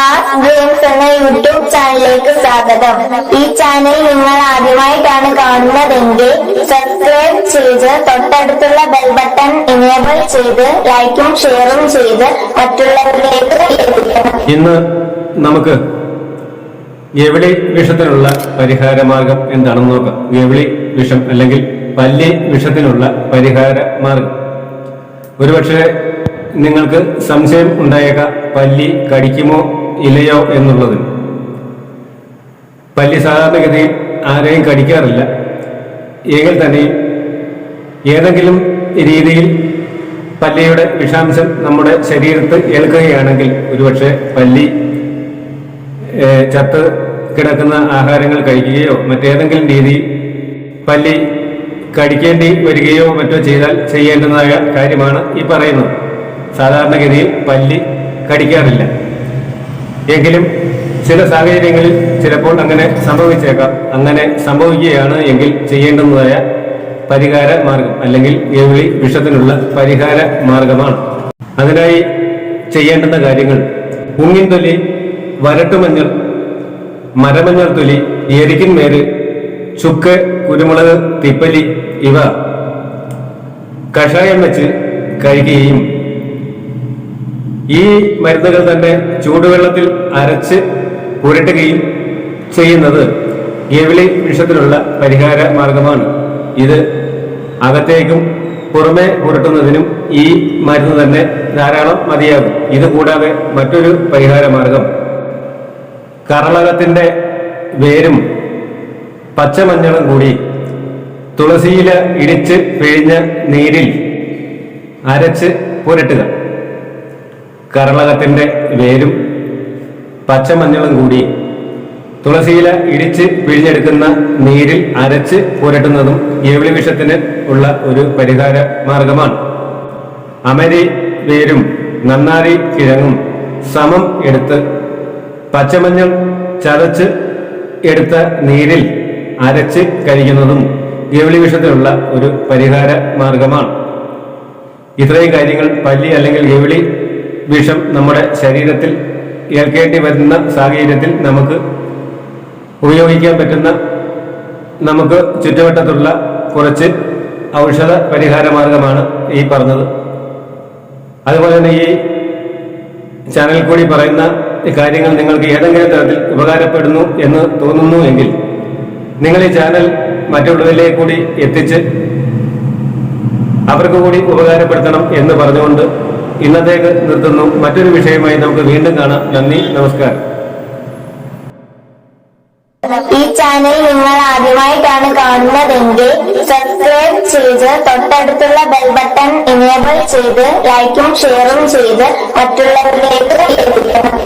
Mass games എന്ന YouTube ചാനലിലേക്ക് സ്വാഗതം. ഈ ചാനൽ നിങ്ങൾ ആദ്യമായിട്ടാണ് കാണുന്നതെങ്കിൽ സബ്സ്ക്രൈബ് ചെയ്ത് തൊട്ടടുത്തുള്ള ബെൽ ബട്ടൺ ഇനേബിൾ ചെയ്ത് ലൈക്കും ഷെയറും ചെയ്ത് മറ്റുള്ളവരിലേക്ക് ഇന്ന് നമുക്ക് എവിളി വിഷത്തിനുള്ള പരിഹാര മാർഗം എന്താണെന്ന് നോക്കാം. എവിളി വിഷം അല്ലെങ്കിൽ പല്ലി വിഷത്തിനുള്ള പരിഹാര മാർഗം ഒരുപക്ഷെ നിങ്ങൾക്ക് സംശയം ഉണ്ടായേക്കാം. പല്ലി കടിക്കുമോ? ഇല്ലയോ എന്നുള്ളത്. പല്ലി സാധാരണഗതിയിൽ ആരെയും കടിക്കാറില്ല. എങ്കിൽ തന്നെയും ഏതെങ്കിലും രീതിയിൽ പല്ലിയുടെ വിഷാംശം നമ്മുടെ ശരീരത്ത് ഏൽക്കുകയാണെങ്കിൽ ഒരുപക്ഷെ പല്ലി ചത്ത് കിടക്കുന്ന ആഹാരങ്ങൾ കഴിക്കുകയോ മറ്റേതെങ്കിലും രീതിയിൽ പല്ലി കടിക്കേണ്ടി വരികയോ മറ്റോ ചെയ്താൽ ചെയ്യേണ്ടതായ കാര്യമാണ് ഈ പറയുന്നത്. സാധാരണഗതിയിൽ പല്ലി കടിക്കാറില്ല. എങ്കിലും ചില സാഹചര്യങ്ങളിൽ ചിലപ്പോൾ അങ്ങനെ സംഭവിച്ചേക്കാം. അങ്ങനെ സംഭവിക്കുകയാണ് എങ്കിൽ ചെയ്യേണ്ടുന്നതായ പരിഹാര മാർഗം അല്ലെങ്കിൽ എവിളി വിഷത്തിനുള്ള പരിഹാര മാർഗമാണ്. അതിനായി ചെയ്യേണ്ടുന്ന കാര്യങ്ങൾ. ഉങ്ങിൻ തൊലി വരട്ടുമഞ്ഞൾ മരമഞ്ഞൾ തൊലി എരിക്കിൻ മേര് ചുക്ക് കുരുമുളക് തിപ്പലി ഇവ കഷായം വെച്ച് കഴിക്കുകയും ഈ മരുന്നുകൾ തന്നെ ചൂടുവെള്ളത്തിൽ അരച്ച് പുരട്ടുകയും ചെയ്യുന്നത് ഗവിളി വിഷത്തിനുള്ള പരിഹാര മാർഗമാണ്. ഇത് അകത്തേക്കും പുറമെ പുരട്ടുന്നതിനും ഈ മരുന്ന് തന്നെ ധാരാളം മതിയാകും. ഇത് കൂടാതെ മറ്റൊരു പരിഹാര മാർഗം. കറളകത്തിന്റെ വേരും പച്ചമഞ്ഞളും കൂടി തുളസിയില ഇടിച്ച് പിഴിഞ്ഞ നീരിൽ അരച്ച് പുരട്ടുക കറളകത്തിന്റെ വേരും പച്ചമഞ്ഞളും കൂടി തുളസിയില ഇടിച്ച് പിഴിഞ്ഞെടുക്കുന്ന നീരിൽ അരച്ച് പുരട്ടുന്നതും ഏവിളി വിഷത്തിന് ഉള്ള ഒരു പരിഹാര മാർഗമാണ്. അമരി വേരും നന്നാരി കിഴങ്ങും സമം എടുത്ത് പച്ചമഞ്ഞൾ ചതച്ച് എടുത്ത നീരിൽ അരച്ച് കഴിക്കുന്നതും ഗവിളി വിഷത്തിനുള്ള ഒരു പരിഹാര മാർഗമാണ്. ഇത്രയും കാര്യങ്ങൾ പല്ലി അല്ലെങ്കിൽ ഗവിളി വിഷം നമ്മുടെ ശരീരത്തിൽ ഏൽക്കേണ്ടി വരുന്ന സാഹചര്യത്തിൽ നമുക്ക് ഉപയോഗിക്കാൻ പറ്റുന്ന നമുക്ക് ചുറ്റുവട്ടത്തുള്ള കുറച്ച് ഔഷധ പരിഹാര മാർഗമാണ് ഈ പറഞ്ഞത്. അതുപോലെ തന്നെ ഈ ചാനലിൽ കൂടി പറയുന്ന കാര്യങ്ങൾ നിങ്ങൾക്ക് ഏതെങ്കിലും തരത്തിൽ ഉപകാരപ്പെടുന്നു എന്ന് തോന്നുന്നു എങ്കിൽ നിങ്ങൾ ഈ ചാനൽ മറ്റുള്ളവരിലേക്ക് കൂടി എത്തിച്ച് അവർക്ക് കൂടി ഉപകാരപ്പെടുത്തണം എന്ന് പറഞ്ഞുകൊണ്ട് ഇന്നത്തേക്ക് നിർത്തുന്നു. മറ്റൊരു വിഷയമായി നമുക്ക് വീണ്ടും കാണാം. നന്ദി നമസ്കാരം. ഈ ചാനൽ നിങ്ങൾ ആദ്യമായിട്ടാണ് കാണുന്നതെങ്കിൽ സബ്സ്ക്രൈബ് ചെയ്ത് തൊട്ടടുത്തുള്ള ബെൽ ബട്ടൺ ഇനേബിൾ ചെയ്ത് ലൈക്കും ഷെയറും ചെയ്ത് മറ്റുള്ളവരിലേക്ക്